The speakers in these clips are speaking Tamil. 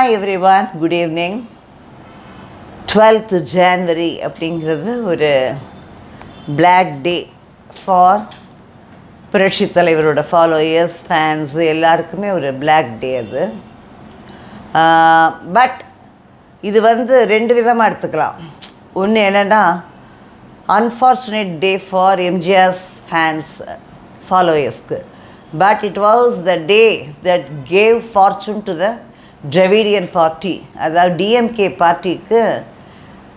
Hi everyone good evening twelfth January அப்படிங்கிறது ஒரு பிளாக் டே ஃபார் புரட்சி தலைவரோட ஃபாலோயர்ஸ் ஃபேன்ஸ் எல்லாருக்குமே ஒரு பிளாக் டே அது. பட் இது வந்து ரெண்டு விதமாக எடுத்துக்கலாம். ஒன்று என்னென்னா unfortunate day for MGR's fans ஃபாலோயர்ஸ்க்கு but it was the day that gave fortune to the Dravidian party அதாவது டிஎம்கே பார்ட்டிக்கு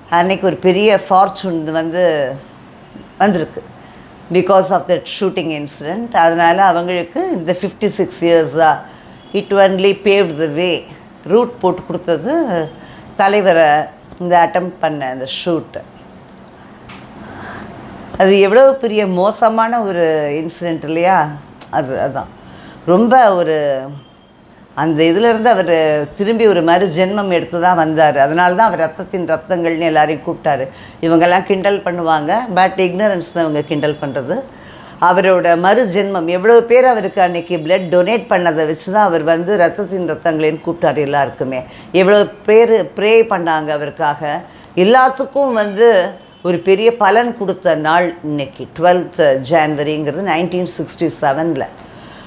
அன்னைக்கு ஒரு பெரிய ஃபார்ச்சூன் வந்து வந்திருக்கு. Because of that shooting incident அதனால் அவங்களுக்கு இந்த ஃபிஃப்டி சிக்ஸ் இயர்ஸாக it only paved the way route போட்டு கொடுத்தது தலைவரை இந்த அட்டம் பண்ண அந்த ஷூட்டு அது எவ்வளோ பெரிய மோசமான ஒரு இன்சிடெண்ட் இல்லையா? அது அதுதான் ரொம்ப ஒரு அந்த இதிலிருந்து அவர் திரும்பி ஒரு மறு ஜென்மம் எடுத்து தான் வந்தார். அதனால தான் அவர் ரத்தத்தின் ரத்தங்கள்னு எல்லாரையும் கூப்பிட்டாரு. இவங்கெல்லாம் கிண்டல் பண்ணுவாங்க. பட் இக்னரன்ஸ் தான் இவங்க கிண்டல் பண்ணுறது அவரோட மறு ஜென்மம் எவ்வளோ பேர் அவருக்கு அன்னைக்கு பிளட் டொனேட் பண்ணதை வச்சு தான் அவர் வந்து ரத்தத்தின் ரத்தங்களேன்னு கூப்பிட்டாரு எல்லாருக்குமே. எவ்வளோ பேர் ப்ரே பண்ணாங்க அவருக்காக. எல்லாத்துக்கும் வந்து ஒரு பெரிய பலன் கொடுத்த நாள் இன்னைக்கு டுவெல்த் ஜான்வரிங்கிறது நைன்டீன் சிக்ஸ்டி செவனில்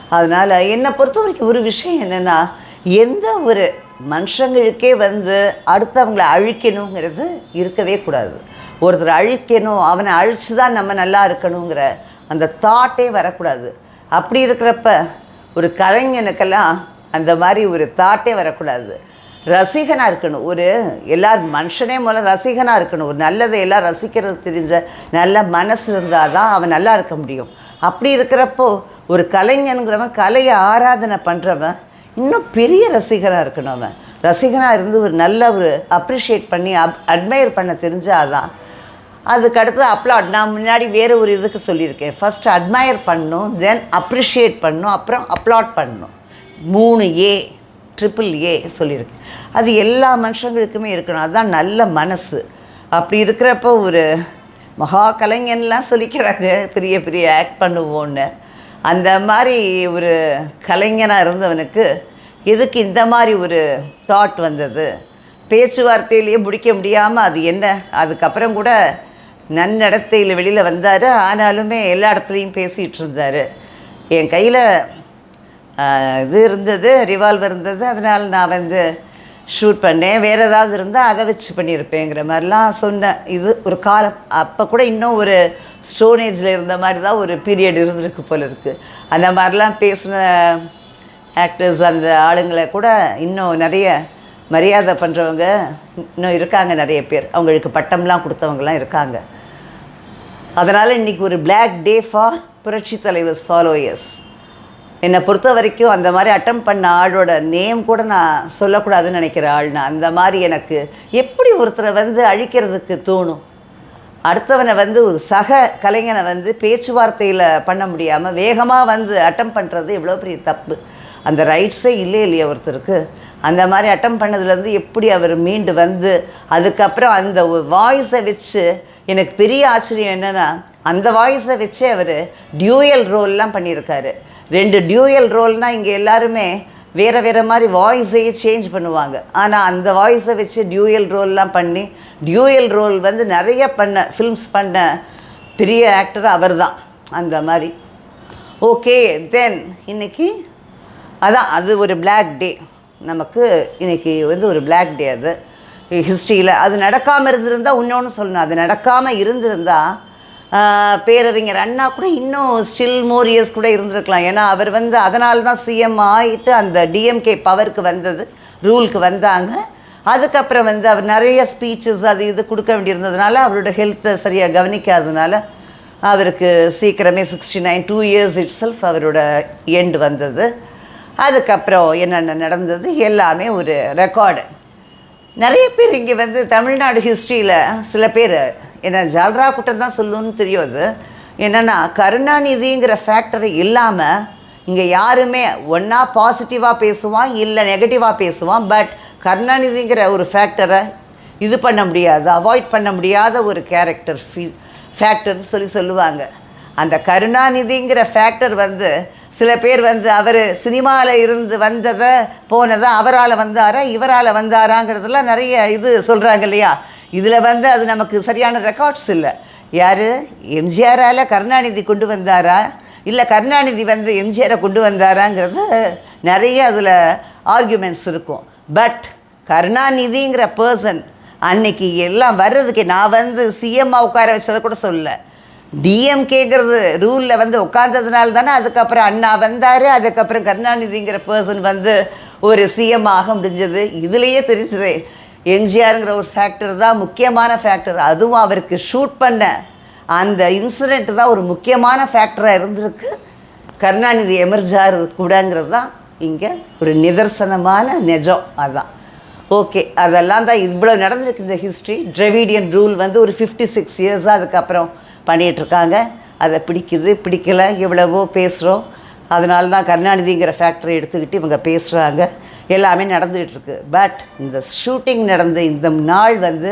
அதனால் என்னை பொறுத்த வரைக்கும் ஒரு விஷயம் என்னென்னா எந்த ஒரு மனுஷங்களுக்கே வந்து அடுத்தவங்களை அழிக்கணுங்கிறது இருக்கவே கூடாது. ஒருத்தர் அழிக்கணும் அவனை அழித்து தான் நம்ம நல்லா இருக்கணுங்கிற அந்த தாட்டே வரக்கூடாது. அப்படி இருக்கிறப்ப ஒரு கலைஞனுக்கெல்லாம் அந்த மாதிரி ஒரு தாட்டே வரக்கூடாது. ரசிகனாக இருக்கணும். ஒரு எல்லார் மனுஷனே மூலம் ரசிகனாக இருக்கணும். ஒரு நல்லதை எல்லாம் ரசிக்கிறது தெரிஞ்ச நல்ல மனசு இருந்தால் தான் அவன் நல்லா இருக்க முடியும். அப்படி இருக்கிறப்போ ஒரு கலைஞனுங்கிறவன் கலையை ஆராதனை பண்ணுறவன் இன்னும் பெரிய ரசிகனாக இருக்கணும் அவன். ரசிகனாக இருந்து ஒரு நல்ல ஒரு அப்ரிஷியேட் பண்ணி அப் அட்மையர் பண்ண தெரிஞ்சாதான் அதுக்கடுத்து அப்லாட் நான் முன்னாடி வேறு ஒரு இதுக்கு சொல்லியிருக்கேன். ஃபஸ்ட்டு அட்மையர் பண்ணும் தென் அப்ரிஷியேட் பண்ணும் அப்புறம் அப்லாட் பண்ணும். மூணு ஏ ட்ரிபிள் ஏ சொல்லியிருக்கேன். அது எல்லா மனுஷங்களுக்குமே இருக்கணும். அதுதான் நல்ல மனசு. அப்படி இருக்கிறப்போ ஒரு மகா கலைஞன்லாம் சொல்லிக்கிறாங்க பெரிய பெரிய ஆக்ட் பண்ணுவோன்னு அந்த மாதிரி ஒரு கலைஞனாக இருந்தவனுக்கு எதுக்கு இந்த மாதிரி ஒரு தாட் வந்தது? பேச்சுவார்த்தையிலேயே முடிக்க முடியாமல் அது என்ன? அதுக்கப்புறம் கூட நன்னடத்தையில் வெளியில் வந்தார். ஆனாலுமே எல்லா இடத்துலையும் பேசிகிட்டு இருந்தார். என் கையில் இது இருந்தது ரிவால்வர் இருந்தது. அதனால் நான் வந்து ஷூட் பண்ணேன். வேறு ஏதாவது இருந்தால் அதை வச்சு பண்ணியிருப்பேங்கிற மாதிரிலாம் சொன்னேன் இது ஒரு காலம். அப்போ கூட இன்னும் ஒரு ஸ்டோனேஜில் இருந்த மாதிரி தான் ஒரு பீரியட் இருந்திருக்கு போல இருக்குது அந்த மாதிரிலாம் பேசின ஆக்டர்ஸ் அந்த ஆளுங்களை கூட இன்னும் நிறைய மரியாதை பண்ணுறவங்க இன்னும் இருக்காங்க நிறைய பேர். அவங்களுக்கு பட்டம்லாம் கொடுத்தவங்கலாம் இருக்காங்க. அதனால் இன்றைக்கி ஒரு பிளாக் டே ஃபார் புரட்சி தலைவர் ஃபாலோயர்ஸ் என்னை பொறுத்த வரைக்கும் அந்த மாதிரி அட்டம் பண்ண ஆளோட நேம் கூட நான் சொல்லக்கூடாதுன்னு நினைக்கிற ஆள் நான். அந்த மாதிரி எனக்கு எப்படி ஒருத்தரை வந்து அழிக்கிறதுக்கு தோணும்? அடுத்தவனை வந்து ஒரு சக கலைஞனை வந்து பேச்சுவார்த்தையில் பண்ண முடியாமல் வேகமாக வந்து அட்டம் பண்ணுறது எவ்வளோ பெரிய தப்பு. அந்த ரைட்ஸே இல்லை இல்லையா ஒருத்தருக்கு. அந்த மாதிரி அட்டம் பண்ணதுலேருந்து எப்படி அவர் மீண்டு வந்து அதுக்கப்புறம் அந்த வாய்ஸை வச்சு எனக்கு பெரிய ஆச்சரியம் என்னென்னா அந்த வாய்ஸை வச்சே அவர் டியூயல் ரோல்லாம் பண்ணியிருக்காரு. ரெண்டு டியூயல் ரோல்னால் இங்கே எல்லாருமே வேறு வேறு மாதிரி வாய்ஸையே சேஞ்ச் பண்ணுவாங்க. ஆனால் அந்த வாய்ஸை வச்சு டியூயல் ரோல்லாம் பண்ணி டியூயல் ரோல் வந்து நிறைய பண்ண ஃபில்ம்ஸ் பண்ண பெரிய ஆக்டர் அவர் தான் அந்த மாதிரி. ஓகே தென் இன்னைக்கு அதான் அது ஒரு பிளாக் டே நமக்கு இன்னைக்கு வந்து ஒரு பிளாக் டே அது. ஹிஸ்ட்ரியில் அது நடக்காமல் இருந்திருந்தால் இன்னொன்று சொல்லணும். அது நடக்காமல் இருந்திருந்தால் பேரறிஞர் அண்ணா கூட இன்னும் ஸ்டில் மோர் இயர்ஸ் கூட இருந்திருக்கலாம். ஏன்னா அவர் வந்து அதனால தான் சிஎம் ஆகிட்டு அந்த டிஎம்கே பவருக்கு வந்தது ரூலுக்கு வந்தாங்க. அதுக்கப்புறம் வந்து அவர் நிறைய ஸ்பீச்சஸ் அது இது கொடுக்க வேண்டியிருந்ததுனால அவரோட ஹெல்த்தை சரியாக கவனிக்காததுனால அவருக்கு சீக்கிரமே sixty nine two years itself அவரோட எண்டு வந்தது. அதுக்கப்புறம் என்னென்ன நடந்தது? எல்லாமே ஒரு ரெக்கார்டு நிறைய பேர் இங்கே வந்து தமிழ்நாடு ஹிஸ்ட்ரியில் சில பேர் ஏன்னா ஜால்ரா கூட்டம் தான் சொல்லுன்னு தெரியும் அது என்னென்னா கருணாநிதிங்கிற ஃபேக்டரை இல்லாமல் இங்கே யாருமே ஒன்றா பாசிட்டிவாக பேசுவான் இல்லை நெகட்டிவாக பேசுவான் பட் கருணாநிதிங்கிற ஒரு ஃபேக்டரை இது பண்ண முடியாது அவாய்ட் பண்ண முடியாத ஒரு கேரக்டர் ஃபீ ஃபேக்டர்னு சொல்லி சொல்லுவாங்க. அந்த கருணாநிதிங்கிற ஃபேக்டர் வந்து சில பேர் வந்து அவர் சினிமாவில் இருந்து வந்ததை போனதை அவரால் வந்தாரா இவரால் வந்தாராங்கிறதுலாம் நிறைய இது சொல்கிறாங்க இல்லையா? இதில் வந்து அது நமக்கு சரியான ரெக்கார்ட்ஸ் இல்லை. யார்? எம்ஜிஆரால் கருணாநிதி கொண்டு வந்தாரா? இல்லை கருணாநிதி வந்து எம்ஜிஆரை கொண்டு வந்தாராங்கிறது நிறைய அதில் ஆர்குமெண்ட்ஸ் இருக்கும். பட் கருணாநிதிங்கிற பர்சன் அன்னைக்கு எல்லாம் வர்றதுக்கு நான் வந்து சிஎம்மா உட்கார வச்சதை கூட சொல்ல டிஎம்கேங்கிறது ரூலில் வந்து உட்கார்ந்ததுனால தானே அதுக்கப்புறம் அண்ணா வந்தார் அதுக்கப்புறம் கருணாநிதிங்கிற பர்சன் வந்து ஒரு சிஎம் ஆக முடிஞ்சது. இதுலேயே தெரிஞ்சது. எம்ஜிஆருங்கிற ஒரு ஃபேக்டர் தான் முக்கியமான ஃபேக்டர் அதுவும் அவருக்கு ஷூட் பண்ண அந்த இன்சிடெண்ட் தான் ஒரு முக்கியமான ஃபேக்டராக இருந்திருக்கு. கருணாநிதி எமர்ஜார் கூடங்கிறது தான் இங்கே ஒரு நிதர்சனமான நிஜம் அதுதான் ஓகே அதெல்லாம் தான் இவ்வளோ நடந்திருக்கு இந்த ஹிஸ்ட்ரி ட்ரெவிடியன் ரூல் வந்து ஒரு ஃபிஃப்டி சிக்ஸ் இயர்ஸாக அதுக்கப்புறம் பண்ணிகிட்ருக்காங்க அதை பிடிக்குது பிடிக்கல எவ்வளவோ பேசுகிறோம் அதனால தான் கருணாநிதிங்கிற ஃபேக்டரை எடுத்துக்கிட்டு இவங்க பேசுகிறாங்க எல்லாமே நடந்துகிட்டு இருக்கு பட் இந்த ஷூட்டிங் நடந்த இந்த நாள் வந்து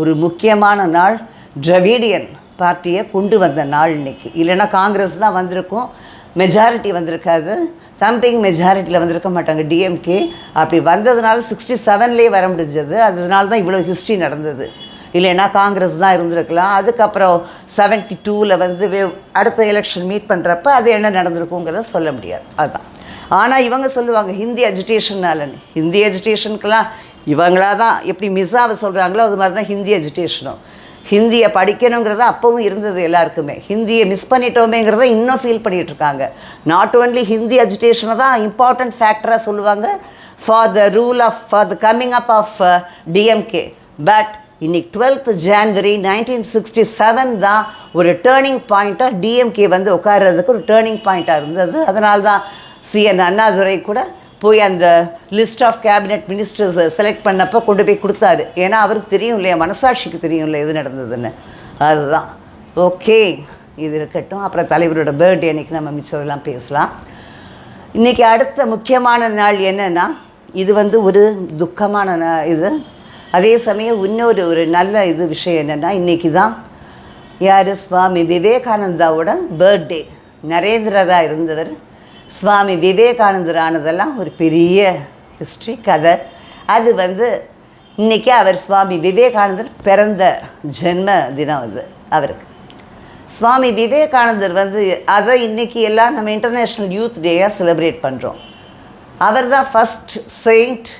ஒரு முக்கியமான நாள். ட்ரவிடியன் பார்ட்டியை கொண்டு வந்த நாள் இன்னைக்கு. இல்லைன்னா காங்கிரஸ் தான் வந்திருக்கும். மெஜாரிட்டி வந்திருக்காது. சம்திங் மெஜாரிட்டியில் வந்திருக்க மாட்டாங்க டிஎம்கே அப்படி வந்ததுனால சிக்ஸ்டி செவன்லேயே வர முடிஞ்சது. அதனால தான் இவ்வளோ ஹிஸ்ட்ரி நடந்தது. இல்லைன்னா காங்கிரஸ் தான் இருந்திருக்கலாம். அதுக்கப்புறம் செவன்ட்டி டூவில் வந்து அடுத்த எலெக்ஷன் மீட் பண்ணுறப்ப அது என்ன நடந்திருக்குங்கிறத சொல்ல முடியாது. அதுதான் ஆனால் இவங்க சொல்லுவாங்க ஹிந்தி எஜுகேஷன்னாலன்னு ஹிந்தி எஜுகேஷனுக்கெல்லாம் இவங்களா தான் எப்படி மிஸ்ஸாவை சொல்கிறாங்களோ அது மாதிரி தான் ஹிந்தி அஜிடேஷனும் ஹிந்தியை படிக்கணுங்கிறது அப்பவும் இருந்தது எல்லாருக்குமே. ஹிந்தியை மிஸ் பண்ணிட்டோமேங்கிறத இன்னும் ஃபீல் பண்ணிகிட்ருக்காங்க இருக்காங்க நாட் ஓன்லி ஹிந்தி எஜுகேஷனை தான் இம்பார்ட்டன்ட் ஃபேக்டராக சொல்லுவாங்க for the rule of for the coming up of DMK but இன்னைக்கு twelfth January nineteen sixty seven தான் ஒரு டேர்னிங் பாயிண்ட்டாக டிஎம்கே வந்து உட்கார்றதுக்கு ஒரு டேர்னிங் பாயிண்ட்டாக இருந்தது. அதனால சிஎன் அண்ணாதுரை கூட போய் அந்த list of cabinet ministers select பண்ணப்போ கொண்டு போய் கொடுத்தாரு. ஏன்னா அவருக்கு தெரியும் இல்லையா? மனசாட்சிக்கு தெரியும் இல்லை எது நடந்ததுன்னு. அதுதான். ஓகே. இது இருக்கட்டும். அப்புறம் தலைவரோட பர்த்டே அன்றைக்கி நம்ம மிச்சதெல்லாம் பேசலாம். இன்றைக்கி அடுத்த முக்கியமான நாள் என்னென்னா இது வந்து ஒரு துக்கமான இது. அதே சமயம் இன்னொரு ஒரு நல்ல இது விஷயம் என்னென்னா இன்றைக்கி தான் யார்? சுவாமி விவேகானந்தாவோட பர்த்டே நரேந்திரதா இருந்தவர் சுவாமி விவேகானந்தர் ஆனதெல்லாம் ஒரு பெரிய ஹிஸ்ட்ரி கதை. அது வந்து இன்றைக்கி அவர் சுவாமி விவேகானந்தர் பிறந்த ஜென்ம தினம் அது அவருக்கு. சுவாமி விவேகானந்தர் வந்து அதை இன்றைக்கி எல்லாம் நம்ம இன்டர்நேஷ்னல் யூத் டேயாக செலிப்ரேட் பண்ணுறோம் அவர் தான் ஃபஸ்ட் செயிண்ட்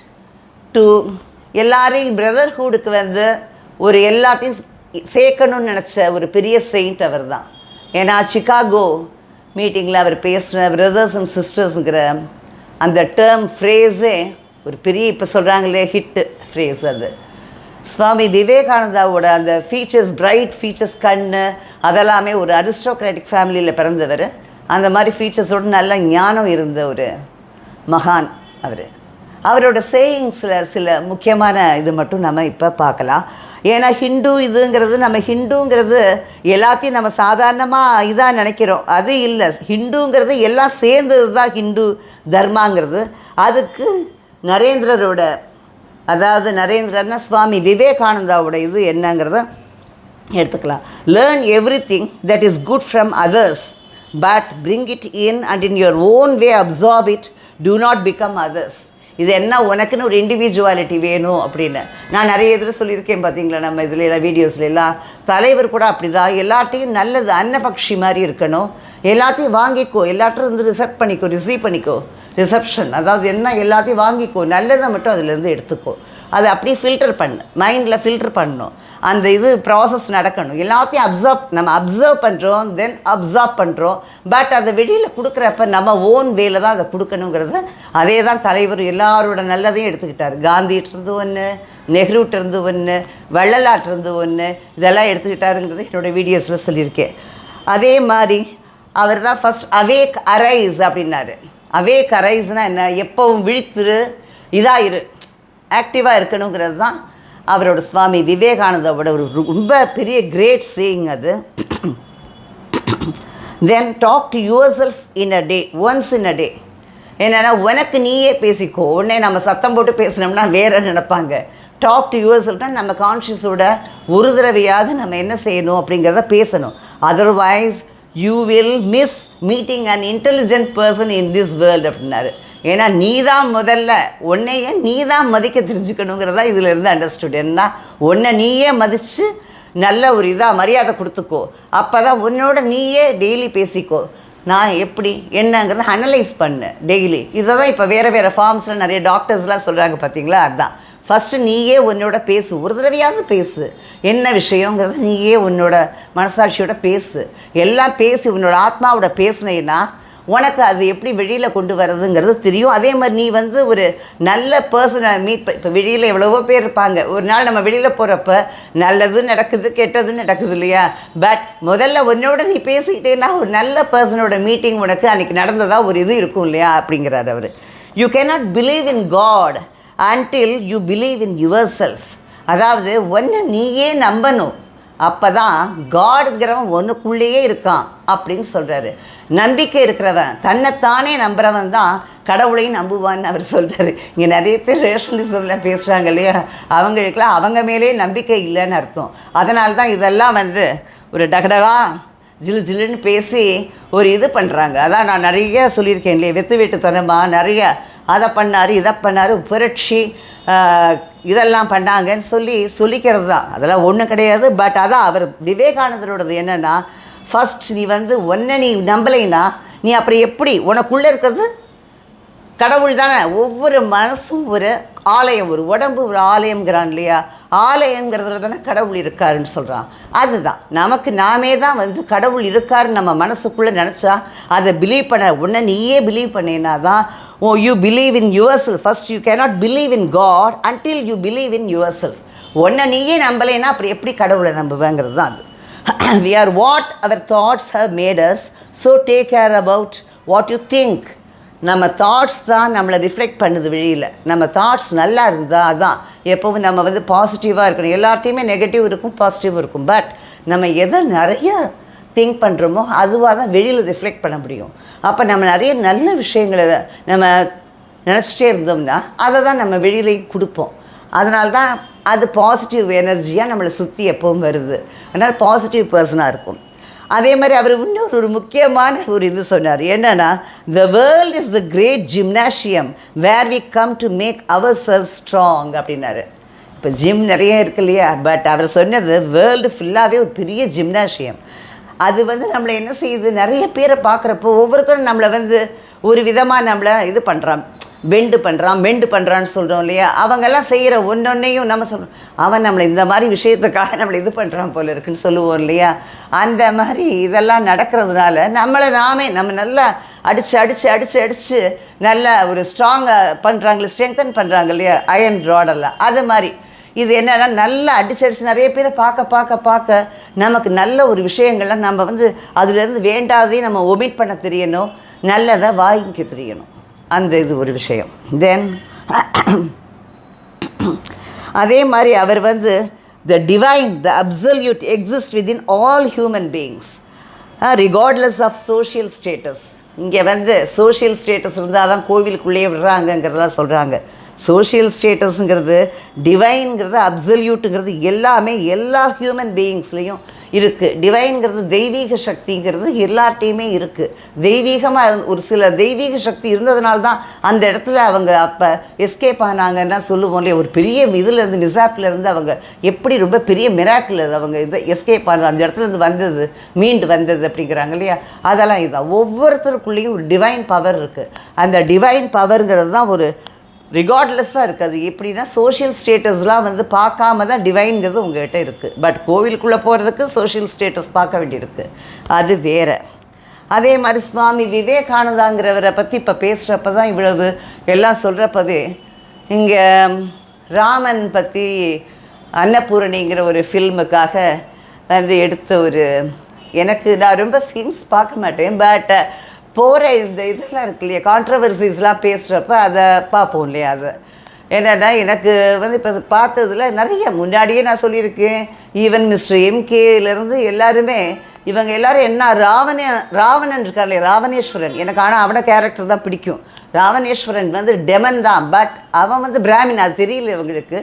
டு எல்லாரையும் பிரதர்ஹுடுக்கு வந்து ஒரு எல்லாத்தையும் சேர்க்கணும்னு நினச்ச ஒரு பெரிய செயிண்ட் அவர் தான். ஏன்னா சிகாகோ மீட்டிங்கில் அவர் பேசின பிரதர்ஸ் அண்ட் சிஸ்டர்ஸுங்கிற அந்த டேர்ம் ஃப்ரேஸே ஒரு பெரிய இப்போ சொல்கிறாங்களே ஹிட்டு ஃப்ரேஸ் அது. சுவாமி விவேகானந்தாவோட அந்த ஃபீச்சர்ஸ் பிரைட் ஃபீச்சர்ஸ் கண்ணு அதெல்லாமே ஒரு அரிஸ்டோக்ராட்டிக் ஃபேமிலியில் பிறந்தவர். அந்த மாதிரி ஃபீச்சர்ஸோட நல்ல ஞானம் இருந்த ஒரு மகான் அவர். அவரோட சேயிங்ஸில் சில முக்கியமான இது மட்டும் நம்ம இப்போ பார்க்கலாம். ஏன்னா ஹிந்து இதுங்கிறது நம்ம ஹிந்துங்கிறது எல்லாத்தையும் நம்ம சாதாரணமாக இதாக நினைக்கிறோம். அது இல்லை. ஹிந்துங்கிறது எல்லாம் சேர்ந்தது தான் ஹிந்து தர்மாங்கிறது. அதுக்கு நரேந்திரரோட அதாவது நரேந்திரன்னா சுவாமி விவேகானந்தாவோட இது என்னங்கிறத எடுத்துக்கலாம். Learn everything that is good from others but bring it in and in your own way absorb it do not become others இது என்ன உனக்குன்னு ஒரு இண்டிவிஜுவாலிட்டி வேணும் அப்படின்னு. நான் நிறைய இதில் சொல்லியிருக்கேன் பார்த்தீங்களா நம்ம இதில் எல்லாம் வீடியோஸ்ல எல்லாம். தலைவர் கூட அப்படிதான். எல்லாட்டையும் நல்லது அன்னபக்ஷி மாதிரி இருக்கணும். எல்லாத்தையும் வாங்கிக்கோ. எல்லாத்தையும் இருந்து ரிசர்வ் பண்ணிக்கோ ரிசீவ் பண்ணிக்கோ. ரிசப்ஷன் அதாவது என்ன எல்லாத்தையும் வாங்கிக்கோ. நல்லதை மட்டும் அதுலேருந்து எடுத்துக்கோ. அதை அப்படியே ஃபில்டர் பண்ணு. மைண்டில் ஃபில்டர் பண்ணணும். அந்த இது ப்ராசஸ் நடக்கணும். எல்லாத்தையும் அப்சர்வ் நம்ம அப்சர்வ் பண்ணுறோம் தென் அப்சர்வ் பண்ணுறோம் பட் அதை வெளியில் கொடுக்குறப்ப நம்ம ஓன் வேல தான் அதை கொடுக்கணுங்கிறது அதே தான் தலைவர் எல்லாரோட நல்லதையும் எடுத்துக்கிட்டார். காந்திகிட்டேருந்து ஒன்று நெஹ்ருட்டிருந்து ஒன்று வள்ளலாட்டிருந்து ஒன்று இதெல்லாம் எடுத்துக்கிட்டாருங்கிறது என்னோடய வீடியோஸில் சொல்லியிருக்கேன். அதே மாதிரி அவர் தான் ஃபஸ்ட் அவேக் அரைஸ் அப்படின்னாரு. அவேக் அரைஸ்னால் என்ன? எப்போவும் விழித்துரு இதாயிரு ஆக்டிவாக இருக்கணுங்கிறது தான் அவரோட சுவாமி விவேகானந்தாவோட ஒரு ரொம்ப பெரிய கிரேட் சீயிங் அது. Then talk to yourself in a day once in a day என்னென்னா உனக்கு நீயே பேசிக்கோ. உடனே நம்ம சத்தம் போட்டு பேசினோம்னா வேற நினைப்பாங்க? டாக் டு யுவர் செல்ஃப்னா நம்ம கான்ஷியஸோட ஒரு தடவையாவது நம்ம என்ன செய்யணும் அப்படிங்கிறத பேசணும். Otherwise you will miss meeting an intelligent person in this world அப்படின்னாரு. ஏன்னா நீ தான் முதல்ல. உன்னையே நீ தான் மதிக்க தெரிஞ்சுக்கணுங்கிறதா இதில் இருந்து அண்டர்ஸ்டுட் என்ன உன்னை நீயே மதித்து நல்ல ஒரு இதாக மரியாதை கொடுத்துக்கோ. அப்போ தான் உன்னோட நீயே டெய்லி பேசிக்கோ. நான் எப்படி என்னங்கிறத அனலைஸ் பண்ணு டெய்லி இதை தான் இப்போ வேறு வேறு ஃபார்ம்ஸில் நிறைய டாக்டர்ஸ்லாம் சொல்கிறாங்க பார்த்தீங்களா அதுதான் ஃபஸ்ட்டு நீயே உன்னோட பேசு. ஒரு தடவையாவது பேசு. என்ன விஷயங்கிறத நீயே உன்னோட மனசாட்சியோட பேசு. எல்லாம் பேசி உன்னோட ஆத்மாவோட பேசுனேன்னா உனக்கு அது எப்படி வெளியில் கொண்டு வர்றதுங்கிறது தெரியும். அதே மாதிரி நீ வந்து ஒரு நல்ல பர்சனை மீட் இப்போ வெளியில் எவ்வளவோ பேர் இருப்பாங்க. ஒரு நாள் நம்ம வெளியில் போகிறப்ப நல்லது நடக்குது கெட்டது நடக்குது இல்லையா? பட் முதல்ல உன்னோட நீ பேசிக்கிட்டேன்னா ஒரு நல்ல பர்சனோட மீட்டிங் உனக்கு அன்றைக்கி நடந்ததாக ஒரு இது இருக்கும் இல்லையா? அப்படிங்கிறார் அவர். You cannot believe in God until you believe in yourself அதாவது ஒன்று நீயே நம்பணும். அப்போ தான் காடுங்கிறவன் ஒன்றுக்குள்ளேயே இருக்கான் அப்படின்னு சொல்கிறாரு நம்பிக்கை இருக்கிறவன் தன்னைத்தானே நம்புறவன் தான் கடவுளையும் நம்புவான்னு அவர் சொல்கிறாரு இங்கே நிறைய பேர் ரேஷனலிசமில் பேசுகிறாங்க இல்லையா? அவங்களுக்கெல்லாம் அவங்க மேலே நம்பிக்கை இல்லைன்னு அர்த்தம். அதனால தான் இதெல்லாம் வந்து ஒரு டகடகா ஜிலு ஜிலுன்னு பேசி ஒரு இது பண்ணுறாங்க அதான் நான் நிறைய சொல்லியிருக்கேன் இல்லையா? வெத்து வீட்டுத்தனமாக நிறைய அதை பண்ணார் இதை பண்ணார் புரட்சி இதெல்லாம் பண்ணாங்கன்னு சொல்லி சொல்லிக்கிறது தான். அதெல்லாம் ஒன்றும் கிடையாது. பட் அதான் அவர் விவேகானந்தரோடது என்னென்னா ஃபஸ்ட் நீ வந்து ஒன்றை நீ நம்பலைன்னா நீ அப்புறம் எப்படி? உனக்குள்ளே இருக்கிறது கடவுள் தானே. ஒவ்வொரு மனசும் ஒரு ஆலயம் ஒரு உடம்பு ஒரு ஆலயங்கிறான் இல்லையா? ஆலயங்கிறதுல தானே கடவுள் இருக்காருன்னு சொல்கிறான் அதுதான். நமக்கு நாமே தான் வந்து கடவுள் இருக்காருன்னு நம்ம மனசுக்குள்ளே நினச்சா அதை பிலீவ் பண்ண உன்னை நீயே பிலீவ் பண்ணினா தான் O you believe in yourself first you cannot believe in God until you believe in yourself உன்னை நீயே நம்பலைன்னா அப்புறம் எப்படி கடவுளை நம்புவேங்கிறது தான் அது. We are what our thoughts have made us. So take care about what you think. நம்ம தாட்ஸ் தான் நம்மளை ரிஃப்ளெக்ட் பண்ணுது வெளியில். நம்ம தாட்ஸ் நல்லா இருந்தால் அதான் எப்போவும் நம்ம வந்து பாசிட்டிவாக இருக்கணும். எல்லார்ட்டையுமே நெகட்டிவ் இருக்கும் பாசிட்டிவ் இருக்கும். பட் நம்ம எதை நிறைய திங்க் பண்ணுறோமோ அதுவாக தான் வெளியில் ரிஃப்ளெக்ட் பண்ண முடியும். அப்போ நம்ம நிறைய நல்ல விஷயங்களை நம்ம நினச்சிட்டே இருந்தோம்னா அதை தான் நம்ம வெளியிலையும் கொடுப்போம். அதனால தான் அது பாசிட்டிவ் எனர்ஜியாக நம்மளை சுற்றி எப்பவும் வருது. அதனால் பாசிட்டிவ் பர்சனாக இருக்கும். அதே மாதிரி அவர் இன்னொரு ஒரு முக்கியமான ஒரு இது சொன்னார். என்னென்னா the world is the great gymnasium where we come to make our self strong அப்படின்னாரு. இப்போ ஜிம் நிறைய இருக்கு இல்லையா? பட் அவர் சொன்னது வேர்ல்டு ஃபுல்லாகவே ஒரு பெரிய ஜிம்னாஷியம் அது வந்து நம்மளை என்ன செய்யுது? நிறைய பேரை பார்க்குறப்போ ஒவ்வொருத்தரும் நம்மளை வந்து ஒரு விதமாக நம்மளை இது பண்ணுறான் பெண்டு பண்ணுறான் பெண்டு பண்ணுறான்னு சொல்கிறோம் இல்லையா? அவங்கெல்லாம் செய்கிற ஒன்றொன்னையும் நம்ம சொல்கிறோம் அவன் நம்மளை இந்த மாதிரி விஷயத்துக்காக நம்மளை இது பண்ணுறான் போல இருக்குன்னு சொல்லுவோம் இல்லையா? அந்த மாதிரி இதெல்லாம் நடக்கிறதுனால நம்மளை நாமே நம்ம நல்லா அடித்து அடித்து அடித்து அடித்து நல்ல ஒரு ஸ்ட்ராங்காக பண்ணுறாங்களே ஸ்ட்ரெங்தன் பண்ணுறாங்க இல்லையா? அயன் ராடெல்லாம் அது மாதிரி. இது என்னென்னா நல்லா அடிச்சு அடிச்சு நிறைய பேரை பார்க்க பார்க்க பார்க்க நமக்கு நல்ல ஒரு விஷயங்கள்லாம் நம்ம வந்து அதுலேருந்து வேண்டாதையும் நம்ம ஒமிட் பண்ண தெரியணும். நல்லதை வாங்கிக்க தெரியணும். அந்த இது ஒரு விஷயம். தென் அதே மாதிரி அவர் வந்து the divine the absolute exist within all human beings regardless of social status இங்கே வந்து சோஷியல் ஸ்டேட்டஸ் இருந்தால் தான் கோவிலுக்குள்ளேயே விடுறாங்கங்கிறதெல்லாம் சொல்கிறாங்க சோஷியல் ஸ்டேட்டஸுங்கிறது டிவைனுங்கிறது அப்சல்யூட்டுங்கிறது எல்லாமே எல்லா ஹியூமன் பீயிங்ஸ்லேயும் இருக்குது டிவைனுங்கிறது தெய்வீக சக்திங்கிறது எல்லார்ட்டையுமே இருக்குது தெய்வீகமாக ஒரு சில தெய்வீக சக்தி இருந்ததுனால தான் அந்த இடத்துல அவங்க அப்போ எஸ்கேப் ஆனாங்கன்னா சொல்லுவோம் இல்லையா? ஒரு பெரிய இதுலேருந்து மிசாப்லேருந்து அவங்க எப்படி ரொம்ப பெரிய மிராக்கில் அவங்க இதை எஸ்கேப் ஆனது அந்த இடத்துல இருந்து வந்தது மீண்டு வந்தது அப்படிங்கிறாங்க இல்லையா? அதெல்லாம் இதுதான். ஒவ்வொருத்தருக்குள்ளேயும் ஒரு டிவைன் பவர் இருக்குது அந்த டிவைன் பவருங்கிறது தான் ஒரு ரிகார்ட்லெஸ்ஸாக இருக்குது. அது எப்படின்னா சோஷியல் ஸ்டேட்டஸ்லாம் வந்து பார்க்காம தான் டிவைன்கிறது உங்கள்கிட்ட இருக்குது பட் கோவிலுக்குள்ளே போகிறதுக்கு சோஷியல் ஸ்டேட்டஸ் பார்க்க வேண்டியிருக்கு. அது வேறு. அதே மாதிரி சுவாமி விவேகானந்தாங்கிறவரை பற்றி இப்போ பேசுகிறப்ப தான் இவ்வளவு எல்லாம் சொல்கிறப்பவே இங்கே ராமன் பற்றி அன்னபூரணிங்கிற ஒரு ஃபில்முக்காக வந்து எடுத்த ஒரு எனக்கு நான் ரொம்ப ஃபிலிம்ஸ் பார்க்க மாட்டேன். பட் போகிற இந்த இதெல்லாம் இருக்கு இல்லையா? கான்ட்ரவர்சிஸ்லாம் பேசுகிறப்ப அதை பார்ப்போம் இல்லையா அதை? என்னென்னா எனக்கு வந்து இப்போ பார்த்ததுல நிறைய முன்னாடியே நான் சொல்லியிருக்கேன். ஈவன் மிஸ்டர் எம்கேலேருந்து எல்லாருமே இவங்க எல்லாரும் என்ன ராவணே ராவணன் இருக்கார் இல்லையா? ராவணேஸ்வரன். எனக்கு ஆனால் அவனை கேரக்டர் தான் பிடிக்கும். ராவணேஸ்வரன் வந்து டெமன் தான். பட் அவன் வந்து பிராமின். அது தெரியல இவங்களுக்கு.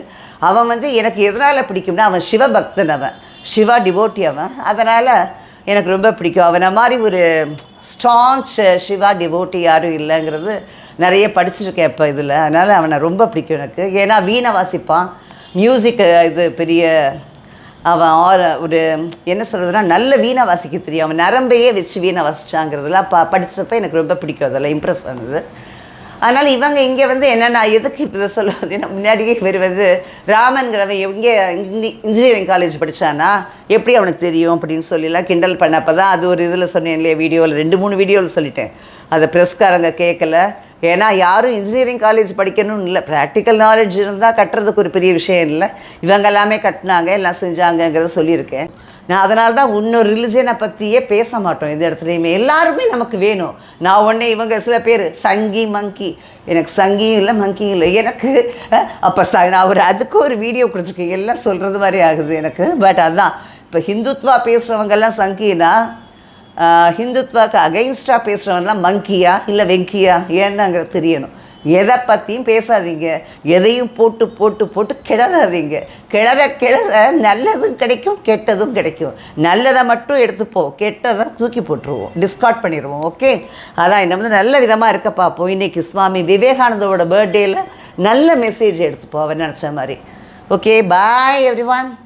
அவன் வந்து எனக்கு எதனால் பிடிக்கும்னா அவன் சிவபக்தன் அவன். சிவா டிவோட்டி அவன் அதனால் எனக்கு ரொம்ப பிடிக்கும். அவனை மாதிரி ஒரு ஸ்ட்ராங் சிவா டிவோட்டி யாரும் இல்லைங்கிறது நிறைய படிச்சிருக்கேன் இப்போ இதில். அதனால் அவனை ரொம்ப பிடிக்கும் எனக்கு. ஏன்னா வீணை வாசிப்பான். மியூசிக் இது பெரிய அவன் ஆர ஒரு என்ன சொல்கிறதுனா நல்ல வீணை வாசிக்க தெரியும். அவன் நரம்பையே வச்சு வீணை வாசிச்சாங்கிறதுலாம் ப படித்தப்ப எனக்கு ரொம்ப பிடிக்கும். அதெல்லாம் இம்ப்ரெஸ் ஆனது. அதனால் இவங்க இங்கே வந்து என்னென்னா எதுக்கு இப்போ இதை சொல்லுவது? முன்னாடியே வருவது ராமன்கிறவன் எங்கே இன்ஜினியரிங் காலேஜ் படித்தானா எப்படி அவனுக்கு தெரியும் அப்படின்னு சொல்லிலாம் கிண்டல் பண்ணப்போ தான் அது ஒரு இதில் சொன்னேன் இல்லையா வீடியோவில் ரெண்டு மூணு வீடியோவில் சொல்லிட்டேன். அதை ப்ரெஸ்காரங்க கேட்கல ஏன்னா யாரும் இன்ஜினியரிங் காலேஜ் படிக்கணும்னு இல்லை. ப்ராக்டிக்கல் நாலேஜ் இருந்தால் கட்டுறதுக்கு ஒரு பெரிய விஷயம் இல்லை. இவங்க எல்லாமே கட்டினாங்க எல்லாம் செஞ்சாங்கங்கிறத சொல்லியிருக்கேன். நான் அதனால தான் இன்னொரு ரிலிஜனை பற்றியே பேச மாட்டோம் எந்த இடத்துலையுமே. எல்லாருமே நமக்கு வேணும். நான் உடனே இவங்க சில பேர் சங்கி மங்கி எனக்கு சங்கியும் இல்லை மங்கியும் இல்லை. எனக்கு அப்போ ச நான் ஒரு அதுக்கு ஒரு வீடியோ கொடுத்துருக்கேன். எல்லாம் சொல்கிறது மாதிரி ஆகுது எனக்கு. பட் அதுதான் இப்போ ஹிந்துத்வா பேசுகிறவங்கெல்லாம் சங்கினா ஹிந்துத்வாக்கு அகெயின்ஸ்டாக பேசுகிறவன்லாம் மங்கியா இல்லை வெங்கியா? ஏன்னாங்க தெரியணும். எதை பற்றியும் பேசாதீங்க. எதையும் போட்டு போட்டு போட்டு கிளறாதீங்க. கிளற கிளற நல்லதும் கிடைக்கும் கெட்டதும் கிடைக்கும். நல்லதை மட்டும் எடுத்துப்போம் கெட்டதை தூக்கி போட்டுருவோம். டிஸ்கார்ட் பண்ணிடுவோம் ஓகே அதான் என்ன வந்து நல்ல விதமாக இருக்க பார்ப்போம். இன்றைக்கி சுவாமி விவேகானந்தரோட பர்த்டேயில் நல்ல மெசேஜ் எடுத்துப்போம். அவன் நினச்ச மாதிரி. Okay bye every one